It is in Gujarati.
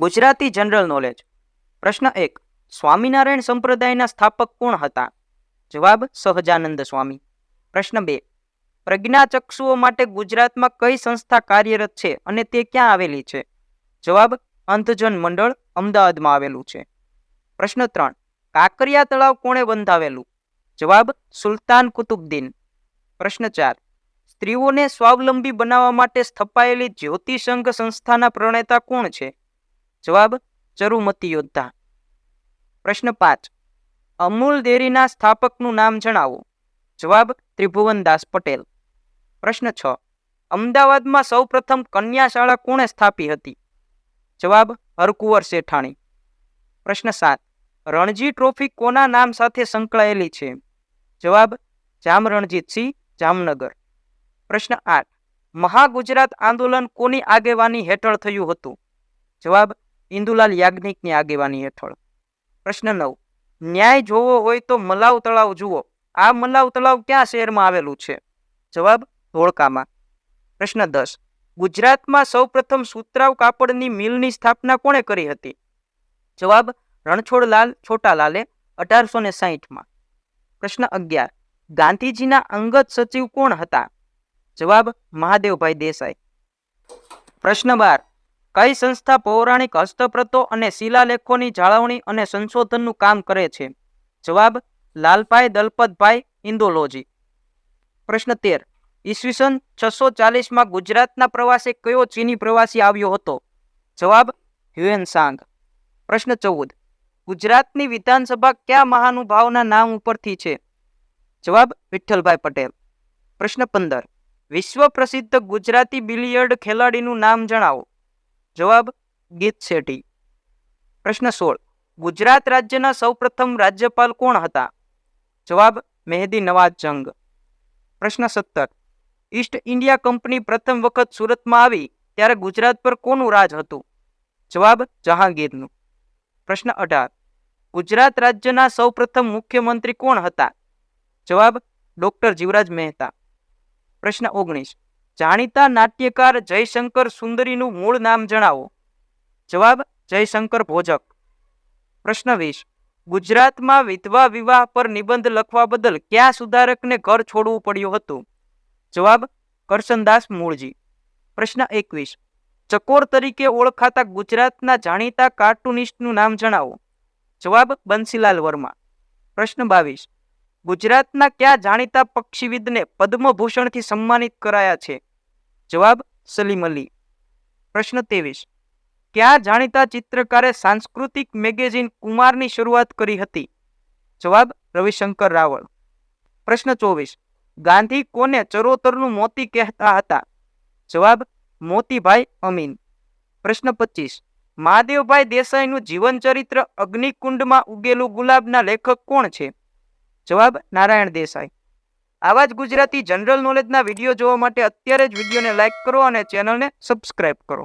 Gujarati general knowledge. પ્રશ્ન એક, સ્વામિનારાયણ સંપ્રદાયના સ્થાપક કોણ હતા? જવાબ, સહજાનંદ સ્વામી. પ્રશ્ન બે, પ્રજ્ઞાચક્ષુઓ માટે ગુજરાતમાં કઈ સંસ્થા કાર્યરત છે અને તે ક્યાં આવેલી છે? જવાબ, અંધજન મંડળ અમદાવાદમાં આવેલું છે. પ્રશ્ન ત્રણ, કાંકરિયા તળાવ કોણે બંધાવેલું? જવાબ, સુલતાન કુતુબદ્દીન પ્રશ્ન ચાર, સ્ત્રીઓને સ્વાવલંબી બનાવવા માટે સ્થપાયેલી જ્યોતિસંઘ સંસ્થાના પ્રણેતા કોણ છે? જવાબ ચરુમતી યોદ્ધા. પ્રશ્ન પાંચ. અમૂલ ડેરીના સ્થાપકનું નામ જણાવો. જવાબ ત્રિભુવનદાસ પટેલ. પ્રશ્ન છ. અમદાવાદમાં સૌપ્રથમ કન્યા શાળા કોણે સ્થાપી હતી? જવાબ હરકુંવર શેઠાણી. પ્રશ્ન સાત. રણજી ટ્રોફી કોના નામ સાથે સંકળાયેલી છે? જવાબ જામ રણજીતસિંહ જામનગર. પ્રશ્ન આઠ. મહાગુજરાત આંદોલન કોની આગેવાની હેઠળ થયું હતું? જવાબ ઇન્દુલાલ યાજ્ઞિકની આગેવાની હેઠળ. પ્રશ્ન નવ. ન્યાય જોવો હોય તો મલાવ તળાવ જુઓ. આ મલાવ તળાવ ક્યાં શહેરમાં આવેલું છે? જવાબ, ધોળકામાં. પ્રશ્ન દસ. ગુજરાતમાં સૌપ્રથમ સુતરાવ કાપડની મિલની સ્થાપના કોણે કરી હતી? જવાબ, રણછોડલાલ છોટાલાલે અઢારસો ને સાહીઠમાં. પ્રશ્ન અગિયાર. ગાંધીજીના અંગત સચિવ કોણ હતા? જવાબ, મહાદેવભાઈ દેસાઈ. પ્રશ્ન બાર. કઈ સંસ્થા પૌરાણિક હસ્તપ્રતો અને શિલાલેખોની જાળવણી અને સંશોધનનું કામ કરે છે? જવાબ, લાલભાઈ દલપતભાઈ ઇન્દોલોજી. પ્રશ્ન તેર. ઈસવીસન છસો ચાલીસમાં ગુજરાતના પ્રવાસે કયો ચીની પ્રવાસી આવ્યો હતો? જવાબ હ્યુએન સાંગ પ્રશ્ન ચૌદ. ગુજરાતની વિધાનસભા કયા મહાનુભાવના નામ ઉપરથી છે? જવાબ, વિઠ્ઠલભાઈ પટેલ. પ્રશ્ન પંદર. વિશ્વ પ્રસિદ્ધ ગુજરાતી બિલિયર્ડ ખેલાડીનું નામ જણાવો. જવાબ ગીત શેઠી. પ્રશ્ન સોળ. ગુજરાત રાજ્યના સૌપ્રથમ રાજ્યપાલ કોણ હતા? જવાબ મહેદી નવાઝ જંગ. પ્રશ્ન સત્તર. ઈસ્ટ ઇન્ડિયા કંપની પ્રથમ વખત સુરતમાં આવી, ત્યારે ગુજરાત પર કોનું રાજ હતું? જવાબ જહાંગીરનું. પ્રશ્ન અઢાર. ગુજરાત રાજ્યના સૌપ્રથમ મુખ્યમંત્રી કોણ હતા? જવાબ ડોક્ટર જીવરાજ મહેતા. પ્રશ્ન ઓગણીસ. જાણીતા નાટ્યકાર જયશંકર સુંદરીનું મૂળ નામ જણાવો. જવાબ, જયશંકર ભોજક. પ્રશ્ન વીસ. ગુજરાતમાં વિધવા વિવાહ પર નિબંધ લખવા બદલ કયા સુધારકને ઘર છોડવું પડ્યું હતું? જવાબ, કરશનદાસ મૂળજી. પ્રશ્ન એકવીસ. ચકોર તરીકે ઓળખાતા ગુજરાતના જાણીતા કાર્ટુનિસ્ટનું નામ જણાવો. જવાબ, બંસીલાલ વર્મા. પ્રશ્ન બાવીસ. ગુજરાતના કયા જાણીતા પક્ષીવિદને પદ્મભૂષણથી સન્માનિત કરાયા છે? જવાબ, સલીમ અલી. પ્રશ્ન ત્રેવીસ. કયા જાણીતા ચિત્રકારે સાંસ્કૃતિક મેગેઝિન કુમારની શરૂઆત કરી હતી? જવાબ, રવિશંકર રાવળ. પ્રશ્ન ચોવીસ. ગાંધી કોને ચરોતરનું મોતી કહેતા હતા? જવાબ, મોતીભાઈ અમીન. પ્રશ્ન પચીસ. મહાદેવભાઈ દેસાઈનું જીવનચરિત્ર અગ્નિકુંડમાં ઉગેલું ગુલાબના લેખક કોણ છે? જવાબ નારાયણ દેસાઈ. આવા જ ગુજરાતી જનરલ નોલેજના વીડિયો જોવા માટે અત્યારે જ વિડીયોને લાઇક કરો અને ચેનલને સબસ્ક્રાઇબ કરો.